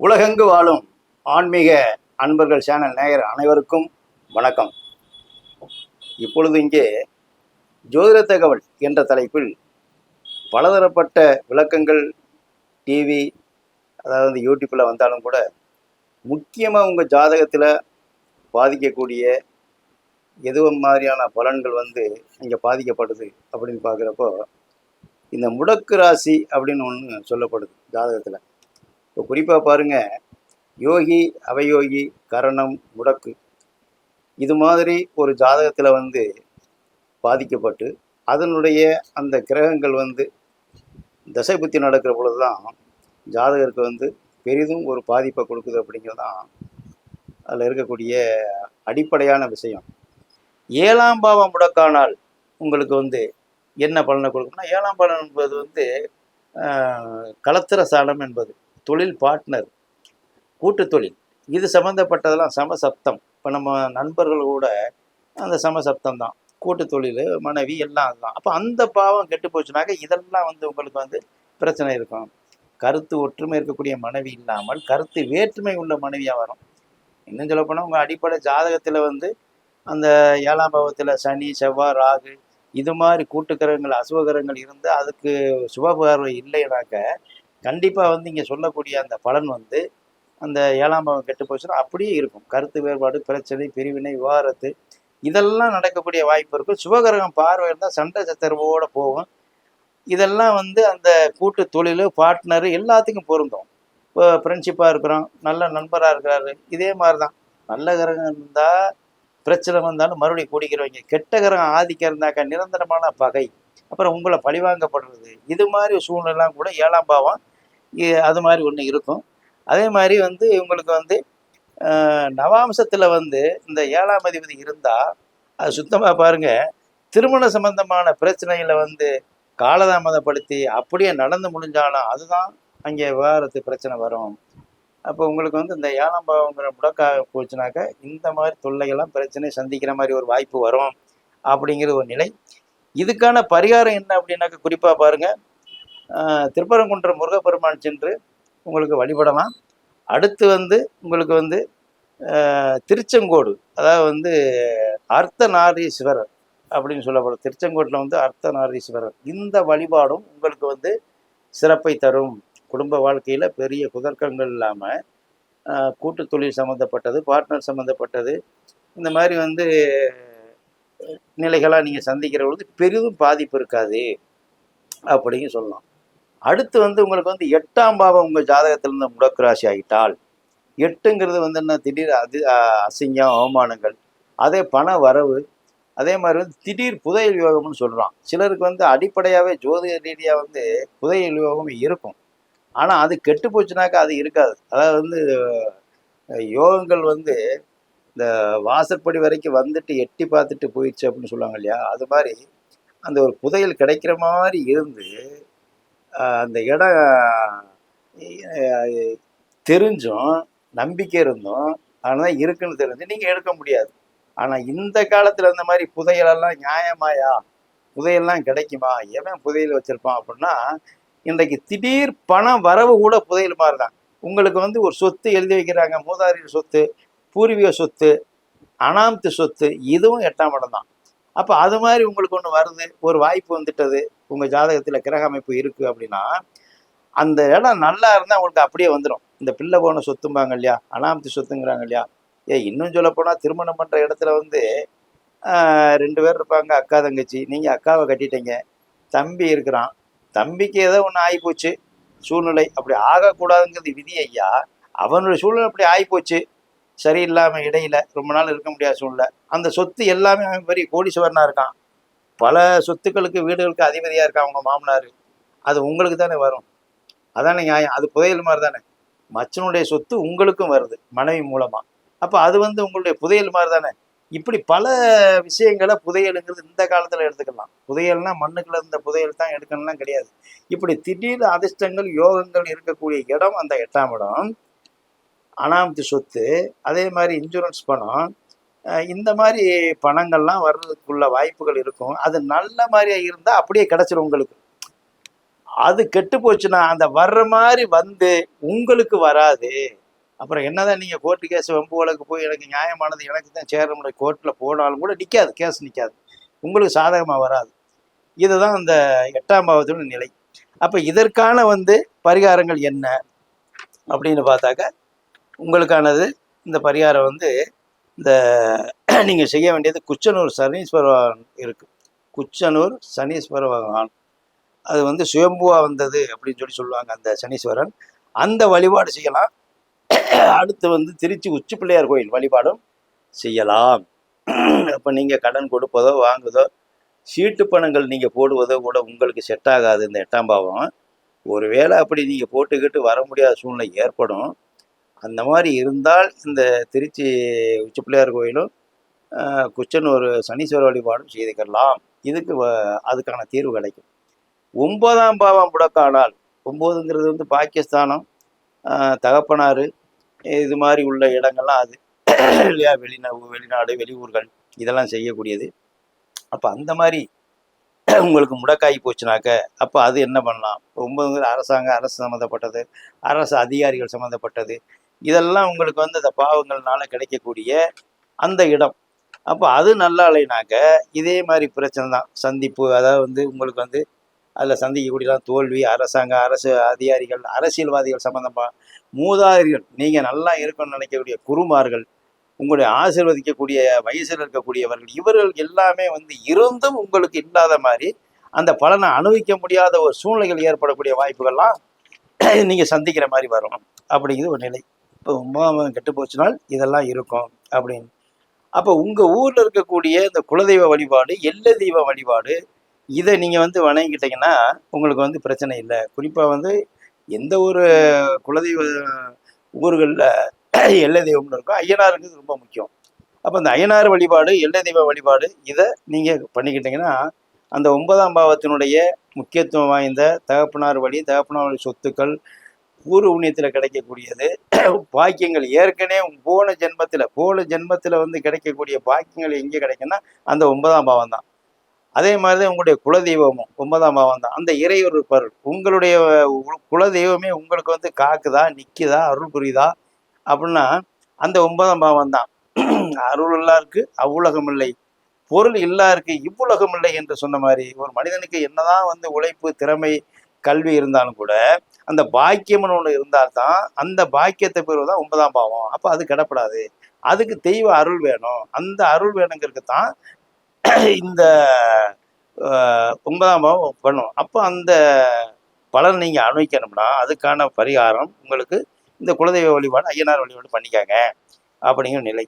உலகெங்கு வாழும் ஆன்மீக அன்பர்கள் சேனல் நேயர் அனைவருக்கும் வணக்கம். இப்பொழுது இங்கே ஜோதிட தகவல் என்ற தலைப்பில் பலதரப்பட்ட விளக்கங்கள் டிவி அதாவது யூடியூப்பில் வந்தாலும் கூட முக்கியமாக உங்கள் ஜாதகத்தில் பாதிக்கக்கூடிய எது மாதிரியான பலன்கள் வந்து இங்கே பாதிக்கப்படுது அப்படின்னு பார்க்குறப்போ இந்த முடக்கு ராசி அப்படின்னு ஒன்று சொல்லப்படுது ஜாதகத்தில். இப்போ குறிப்பாக பாருங்க யோகி அவயோகி கரணம் முடக்கு இது மாதிரி ஒரு ஜாதகத்தில் வந்து பாதிக்கப்பட்டு அதனுடைய அந்த கிரகங்கள் வந்து தசை புத்தி நடக்கிற பொழுது தான் ஜாதகருக்கு வந்து பெரிதும் ஒரு பாதிப்பை கொடுக்குது அப்படிங்கிறது தான் அதில் இருக்கக்கூடிய அடிப்படையான விஷயம். ஏழாம் பாவம் முடக்கானால் உங்களுக்கு வந்து என்ன பலனை கொடுக்கும்னா ஏழாம் பலன் என்பது வந்து ஆஹ், கலத்திர சாலம் என்பது தொழில் பார்ட்னர் கூட்டு தொழில். இது சம்மந்தப்பட்டதெல்லாம் சமசப்தம். இப்போ நம்ம நண்பர்கள் கூட அந்த சமசப்தம் தான். கூட்டு தொழில் மனைவி எல்லாம் அதுதான். அப்போ அந்த பாவம் கெட்டு போச்சுனாக்க இதெல்லாம் வந்து உங்களுக்கு வந்து பிரச்சனை இருக்கும். கருத்து ஒற்றுமை இருக்கக்கூடிய மனைவி இல்லாமல் கருத்து வேற்றுமை உள்ள மனைவியாக வரும். இன்னும் சொல்ல போனால் உங்கள் அடிப்படை ஜாதகத்தில் வந்து அந்த ஏழாம் பாவத்தில் சனி செவ்வாய் ராகு இது மாதிரி கூட்டுக்கிரகங்கள் அசுவகிரகங்கள் இருந்து அதுக்கு சுபபார்வை இல்லைனாக்க கண்டிப்பாக வந்து இங்கே சொல்லக்கூடிய அந்த பலன் வந்து அந்த ஏழாம் பாவம் கெட்டு போச்சுன்னா அப்படியே இருக்கும். கருத்து வேறுபாடு பிரச்சனை பிரிவினை விவாகரத்து இதெல்லாம் நடக்கக்கூடிய வாய்ப்பு இருக்கும் சுபகிரகம் பார்வை இருந்தால் சண்டை சத்தர்வோடு போகும். இதெல்லாம் வந்து அந்த கூட்டு தொழில் பார்ட்னரு எல்லாத்துக்கும் பொருந்தும். ஃப்ரெண்ட்ஷிப்பாக இருக்கிறோம். நல்ல நண்பராக இருக்கிறாரு. இதே மாதிரி தான் நல்ல கிரகம் இருந்தால் பிரச்சனை வந்தாலும் மறுபடியும் கூடிக்கிறவங்க. கெட்ட கிரகம் ஆதிக்கம் இருந்தாக்கா நிரந்தரமான பகை. அப்புறம் உங்களை பழிவாங்கப்படுறது. இது மாதிரி சூழ்நிலாம் கூட ஏழாம் பாவம் அது மாதிரி ஒன்று இருக்கும். அதே மாதிரி வந்து இவங்களுக்கு வந்து நவாம்சத்தில் வந்து இந்த ஏழாம் அதிபதி இருந்தால் அது சுத்தமாக பாருங்க திருமண சம்பந்தமான பிரச்சனைகளை வந்து காலதாமதப்படுத்தி அப்படியே நடந்து முடிஞ்சாலும் அதுதான் அங்கே விவாகரத்து பிரச்சனை வரும். அப்போ உங்களுக்கு வந்து இந்த ஏழாம் பாவங்கிற முடக்கா போச்சுனாக்கா இந்த மாதிரி தொல்லைகள்லாம் பிரச்சனை சந்திக்கிற மாதிரி ஒரு வாய்ப்பு வரும் அப்படிங்கிற ஒரு நிலை. இதுக்கான பரிகாரம் என்ன அப்படின்னாக்க குறிப்பாக பாருங்கள் திருப்பரங்குன்றம் திருப்பரங்குன்ற முருகப்பெருமான் சென்று உங்களுக்கு வழிபடலாம். அடுத்து வந்து உங்களுக்கு வந்து திருச்செங்கோடு அதாவது வந்து அர்த்தநாரீஸ்வரர் அப்படின்னு சொல்லப்படும். திருச்செங்கோட்டில் வந்து அர்த்தநாரீஸ்வரர் இந்த வழிபாடும் உங்களுக்கு வந்து சிறப்பை தரும். குடும்ப வாழ்க்கையில் பெரிய குதர்க்கங்கள் இல்லாமல் கூட்டு தொழில் சம்மந்தப்பட்டது பார்ட்னர் சம்மந்தப்பட்டது இந்த மாதிரி வந்து நிலைகளாக நீங்கள் சந்திக்கிற பொழுது பெரிதும் பாதிப்பு இருக்காது அப்படின்னு சொல்லலாம். அடுத்து வந்து உங்களுக்கு வந்து எட்டாம் பாவம் உங்கள் ஜாதகத்தில் இருந்து முடக்கு ராசி ஆகிட்டால் எட்டுங்கிறது வந்து என்ன திடீர் அது அசிங்கம் அவமானங்கள் அதே பண வரவு அதே மாதிரி வந்து திடீர் புதையல் யோகம்னு சொல்கிறான் சிலருக்கு வந்து அடிப்படையாகவே ஜோதிட ரீதியாக வந்து புதையல் யோகம் இருக்கும். ஆனால் அது கெட்டு போச்சுனாக்கா அது இருக்காது. அதாவது வந்து யோகங்கள் வந்து இந்த வாசற்படி வரைக்கும் வந்துட்டு எட்டி பார்த்துட்டு போயிடுச்சு அப்படின்னு சொல்லுவாங்க இல்லையா? அது மாதிரி அந்த ஒரு புதையல் கிடைக்கிற மாதிரி இருந்து ஆஹ் அந்த இடம் தெரிஞ்சும் நம்பிக்கை இருந்தும் ஆனால் இருக்குன்னு தெரிஞ்சு நீங்கள் எடுக்க முடியாது. ஆனால் இந்த காலத்தில் இந்த மாதிரி புதையலெல்லாம் நியாயமாயா? புதையல்லாம் கிடைக்குமா? எவன் புதையல் வச்சிருப்பான் அப்படின்னா இன்றைக்கு திடீர் பணம் வரவு கூட புதையல் மாதிரி தான் உங்களுக்கு வந்து ஒரு சொத்து எழுதி வைக்கிறாங்க மூதாதையர் சொத்து பூர்வீக சொத்து அனாமத்து சொத்து இதுவும் எட்டாம் இடம் தான் அப்போ அது மாதிரி உங்களுக்கு ஒன்று வருது ஒரு வாய்ப்பு வந்துட்டது உங்கள் ஜாதகத்தில் கிரக அமைப்பு இருக்குது அப்படின்னா அந்த இடம் நல்லா இருந்தால் உங்களுக்கு அப்படியே வந்துடும் இந்த பிள்ளை போன சொத்தும்பாங்க இல்லையா அனாமத்து சொத்துங்கிறாங்க இல்லையா ஏ இன்னும் சொல்லப்போனால் திருமணம் பண்ணுற இடத்துல வந்து ரெண்டு பேர் இருப்பாங்க அக்கா தங்கச்சி நீங்கள் அக்காவை கட்டிட்டீங்க தம்பி இருக்கிறான் தம்பிக்கு ஏதோ ஒன்று ஆகிப்போச்சு சூழ்நிலை அப்படி ஆகக்கூடாதுங்கிறது விதி ஐயா. அவனுடைய சூழ்நிலை அப்படி ஆகிப்போச்சு சரியில்லாமல் இடையில ரொம்ப நாள் இருக்க முடியாத சூழ்நிலை. அந்த சொத்து எல்லாமே அவன் பெரிய கோடீஸ்வரனா இருக்கான். பல சொத்துக்களுக்கு வீடுகளுக்கு அதிபதியாக இருக்கான் அவங்க மாமனார். அது உங்களுக்கு தானே வரும். அதானே நியாயம். அது புதையல் மாதிரி தானே. மச்சனுடைய சொத்து உங்களுக்கும் வருது மனைவி மூலமாக அப்போ அது வந்து உங்களுடைய புதையல் மாதிரி தானே. இப்படி பல விஷயங்களை புதையலுங்கிறது இந்த காலத்தில் எடுத்துக்கலாம். புதையல்னா மண்ணுக்குள்ள இருந்த புதையல் தான் எடுக்கணும்லாம் கிடையாது. இப்படி திடீர் அதிர்ஷ்டங்கள் யோகங்கள் இருக்கக்கூடிய இடம் அந்த எட்டாம் இடம். அனாமத்து சொத்து அதே மாதிரி இன்சூரன்ஸ் பணம். இந்த மாதிரி பணங்கள்லாம் வர்றதுக்குள்ள வாய்ப்புகள் இருக்கும். அது நல்ல மாதிரியா இருந்தால் அப்படியே கிடைச்சிரும் உங்களுக்கு. அது கெட்டு போச்சுன்னா அந்த வர்ற மாதிரி வந்து உங்களுக்கு வராது. அப்புறம் என்னதான் நீங்கள் கோர்ட்டு கேஸ் வம்பு வழக்கு போய் எனக்கு நியாயமானது எனக்கு தான் சேர கோர்ட்டில் போனாலும் கூட நிற்காது கேஸ் நிற்காது உங்களுக்கு சாதகமாக வராது. இதுதான் அந்த எட்டாம் பாவத்தோட நிலை. அப்போ இதற்கான வந்து பரிகாரங்கள் என்ன? அப்படின்னு பார்த்தாக்க உங்களுக்கானது இந்த பரிகாரம் வந்து இந்த நீங்கள் செய்ய வேண்டியது குச்சனூர் சனீஸ்வர பகவான் இருக்குது குச்சனூர் சனீஸ்வர பகவான் அது வந்து சுயம்புவா வந்தது அப்படின்னு சொல்லி சொல்லுவாங்க அந்த சனீஸ்வரன். அந்த வழிபாடு செய்யலாம். அடுத்து வந்து திருச்சி உச்சி பிள்ளையார் கோயில் வழிபாடும் செய்யலாம். அப்போ நீங்கள் கடன் கொடுப்பதோ வாங்குதோ சீட்டு பணங்கள் நீங்கள் போடுவதோ கூட உங்களுக்கு செட் ஆகாது இந்த எட்டாம் பாவம். ஒருவேளை அப்படி நீங்கள் போட்டுக்கிட்டு வர முடியாத சூழ்நிலை ஏற்படும். அந்த மாதிரி இருந்தால் இந்த திருச்சி உச்சி பிள்ளையார் கோயிலும் குச்சன் குச்சனூர் சனீஸ்வர வழிபாடும் செய்துக்கலாம். இதுக்கு வ- அதுக்கான தீர்வு கிடைக்கும். ஒன்பதாம் பாவம் முடக்கானால் ஒம்போதுங்கிறது வந்து பாகிஸ்தானம் தகப்பனாறு இது மாதிரி உள்ள இடங்கள்லாம் அது. இல்லையா? வெளிநா வெளிநாடு வெளியூர்கள் இதெல்லாம் செய்யக்கூடியது. அப்போ அந்த மாதிரி உங்களுக்கு முடக்காகி போச்சுனாக்க அப்போ அது என்ன பண்ணலாம்? ஒன்பது அரசாங்கம் அரசு சம்மந்தப்பட்டது அரசு அதிகாரிகள் சம்மந்தப்பட்டது இதெல்லாம் உங்களுக்கு வந்து அந்த பாவங்கள்னால கிடைக்கக்கூடிய அந்த இடம். அப்போ அது நல்லா இல்லைனாக்க இதே மாதிரி பிரச்சனை தான் சந்திப்பு அதாவது வந்து உங்களுக்கு வந்து அதில் சந்திக்கக்கூடியலாம் தோல்வி அரசாங்க அரசு அதிகாரிகள் அரசியல்வாதிகள் சம்மந்தமாக மூதாதிரிகள் நீங்கள் நல்லா இருக்கணும்னு நினைக்கக்கூடிய குருமார்கள் உங்களுடைய ஆசீர்வதிக்கக்கூடிய வயசில் இருக்கக்கூடியவர்கள் இவர்கள் எல்லாமே வந்து இருந்தும் உங்களுக்கு இல்லாத மாதிரி அந்த பலனை அனுபவிக்க முடியாத ஒரு சூழ்நிலைகள் ஏற்படக்கூடிய வாய்ப்புகள்லாம் நீங்கள் சந்திக்கிற மாதிரி வரும். அப்படிங்கிறது ஒரு நிலை. இப்போ ஒன்பதாம் கெட்டு போச்சுனால் இதெல்லாம் இருக்கும் அப்படின்னு. அப்போ உங்கள் ஊரில் இருக்கக்கூடிய இந்த குலதெய்வ வழிபாடு எல்ல தெய்வ வழிபாடு இதை நீங்கள் வந்து வணங்கிக்கிட்டீங்கன்னா உங்களுக்கு வந்து பிரச்சனை இல்லை. குறிப்பாக வந்து எந்த ஒரு குலதெய்வ ஊர்களில் எல்லை தெய்வம்னு இருக்கும் ஐயனாருங்கிறது ரொம்ப முக்கியம். அப்போ அந்த ஐயனார் வழிபாடு எல்லை தெய்வ வழிபாடு இதை நீங்கள் பண்ணிக்கிட்டீங்கன்னா அந்த ஒன்பதாம் பாவத்தினுடைய முக்கியத்துவம் வாய்ந்த தகப்பனார் வழி தகப்பனார் வழி சொத்துக்கள் ஊர் உண்ணியத்தில் கிடைக்கக்கூடியது பாக்கியங்கள் ஏற்கனவே போன ஜென்மத்தில் போன ஜென்மத்தில் வந்து கிடைக்கக்கூடிய பாக்கியங்கள் எங்கே கிடைக்குன்னா அந்த ஒன்பதாம் பாவம் தான் அதே மாதிரி தான் உங்களுடைய குலதெய்வமும் ஒன்பதாம் பாவம் தான். அந்த இறையொரு இருப்பார் உங்களுடைய குலதெய்வமே உங்களுக்கு வந்து காக்குதா நிற்குதா அருள் புரியுதா அப்படின்னா அந்த ஒன்பதாம் பாவம் தான். அருள் இல்லாருக்கு அவ்வுலகம் இல்லை. பொருள் இல்லாருக்கு இவ்வுலகம் இல்லை என்று சொன்ன மாதிரி ஒரு மனிதனுக்கு என்னதான் வந்து உழைப்பு திறமை கல்வி இருந்தாலும் கூட அந்த பாக்கியம்னு ஒன்று இருந்தால்தான் அந்த பாக்கியத்தை பெறுவது தான் ஒன்பதாம் பாவம். அப்போ அது கிடப்படாது. அதுக்கு தெய்வ அருள் வேணும். அந்த அருள் வேணுங்கிறதுக்கு தான் இந்த அஹ், ஒன்பதாம் பாவம் பண்ணும். அப்போ அந்த பலன் நீங்கள் அனுபவிக்கணும்னா அதுக்கான பரிகாரம் உங்களுக்கு இந்த குலதெய்வ வழிபாடு ஐயனார் வழிபாடு பண்ணிக்காங்க. அப்படிங்கிற நிலை.